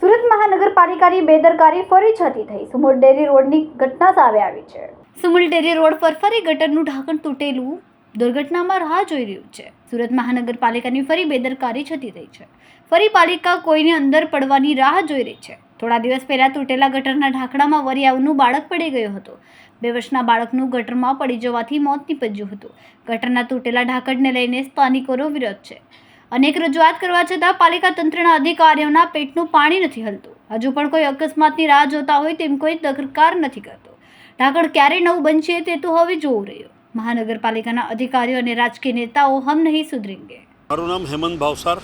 સુરત મહાનગરપાલિકાની બેદરકારી ફરી છતી થઈ. સુમુલ ડેરી રોડની ઘટના સામે આવી છે. સુમુલ ડેરી રોડ પર ફરી ગટરનું ઢાંકણ તૂટેલું દુર્ઘટનામાં રાહ જોઈ રહ્યું છે. સુરત મહાનગરપાલિકાની ફરી બેદરકારી છતી થઈ છે. ફરી પાલિકા કોઈને અંદર પડવાની રાહ જોઈ રહી છે. થોડા દિવસ પહેલાં તૂટેલા ગટરના ઢાંકણામાં વરિયાવનું બાળક પડી ગયું હતું. બે વર્ષના બાળકનું ગટરમાં પડી જવાથી મોત નીપજ્યું હતું. ગટરના તૂટેલા ઢાંકણને લઈને સ્થાનિકોનો વિરોધ છે. અનેક રજૂઆત કરવા છતાં પાલિકા તંત્રના અધિકારીઓના પેટનું પાણી નથી હલતું. હજુ પણ કોઈ અકસ્માતની રાહ જોતા હોય તેમ કોઈ દરકાર નથી કરતો. ઢાંકણ ક્યારે નવું બનશે તે તો હવે જોવું રહ્યું. મહાનગરપાલિકાના અધિકારીઓ અને રાજકીય નેતાઓ હમ નહીં સુધરેંગે. મારું નામ હેમંત ભાવસાર.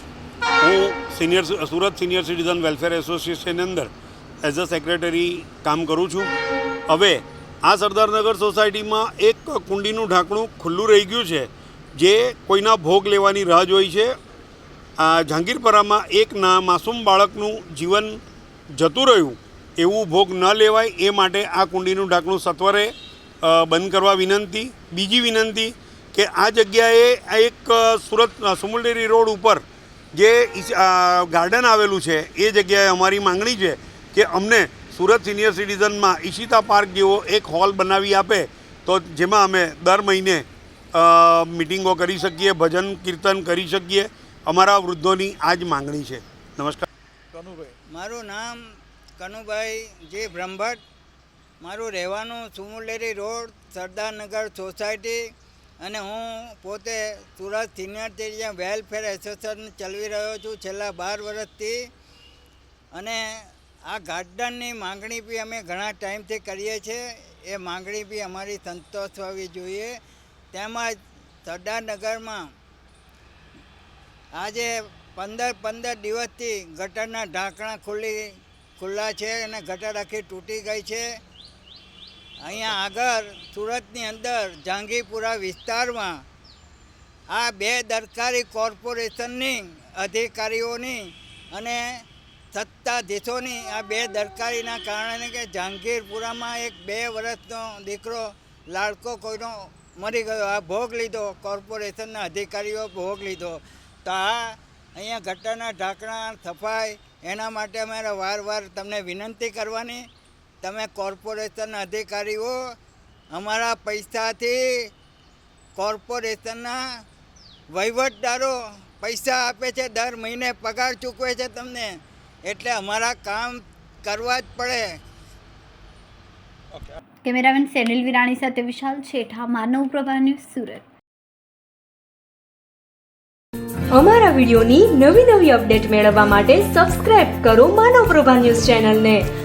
હું senior Surat senior citizen welfare એસોસિએશનની અંદર એઝ અ સેક્રેટરી કામ કરું છું. હવે આ સરદારનગર સોસાયટીમાં એક કુંડીનું ઢાંકણું ખુલ્લું રહી ગયું છે, જે કોઈના ભોગ લેવાની રાહ જોઈ છે. આ જહાંગીરપરામાં એક ના માસૂમ બાળકનું જીવન જતું રહ્યું, એવું ભોગ ન લેવાય એ માટે આ કુંડીનું ઢાંકણું સત્વરે બંધ કરવા વિનંતી. બીજી વિનંતી કે આ જગ્યાએ એક સુરત સુમુલડેરી રોડ ઉપર જે ગાર્ડન આવેલું છે એ જગ્યાએ અમારી માંગણી છે કે અમને સુરત સિનિયર સિટીઝનમાં ઈશિતા પાર્ક જેવો એક હોલ બનાવી આપે તો જેમાં અમે દર મહિને મિટિંગો કરી શકીએ ભજન કીર્તન કરી શકીએ. અમારા વૃદ્ધોની આ જ માંગણી છે. નમસ્કાર. કનુભાઈ. મારું નામ કનુભાઈ જે બ્રહ્મભટ્ટ. મારું રહેવાનું સુમુલેરી રોડ સરદારનગર સોસાયટી. અને હું પોતે Surat senior citizen welfare association ચલાવી રહ્યો છું છેલ્લા બાર વર્ષથી. અને આ ગાર્ડનની માંગણી બી અમે ઘણા ટાઈમથી કરીએ છીએ. એ માંગણી બી અમારી સંતોષ હોવી જોઈએ. તેમજ સરદારનગરમાં આજે પંદર પંદર દિવસથી ગટરના ઢાંકણા ખુલ્લી ખુલ્લા છે અને ગટર આખી તૂટી ગઈ છે. અહીંયા આગળ સુરતની અંદર જાંગીપુરા વિસ્તારમાં આ બે દરકારી કોર્પોરેશનની અધિકારીઓની અને સત્તાધીશોની આ બે દરકારીના કારણે કે જહાંગીરપુરામાં એક બે વર્ષનો દીકરો લાડકો કોઈનો મરી ગયો. આ ભોગ લીધો, કોર્પોરેશનના અધિકારીઓ ભોગ લીધો. તો આ અહીંયા ગટરના ઢાંકણા સફાઈ, એના માટે અમારે વાર વાર તમને વિનંતી કરવાની તમે કોર્પોરેશનના અધિકારીઓ અમારા પૈસાથી કોર્પોરેશનના વહીવટદારો પૈસા આપે છે દર મહિને પગાર ચૂકવે છે તમને. એટલે અમારા કામ કરવા જ પડે. કેમેરામેન સેનિલ વિરાણી સાથે વિશાલ છેઠા માનવ પ્રભા ન્યૂઝ સુરત. અમારા વિડીયોની નવી નવી અપડેટ મેળવવા માટે સબસ્ક્રાઇબ કરો માનવ પ્રભા ન્યૂઝ ચેનલને.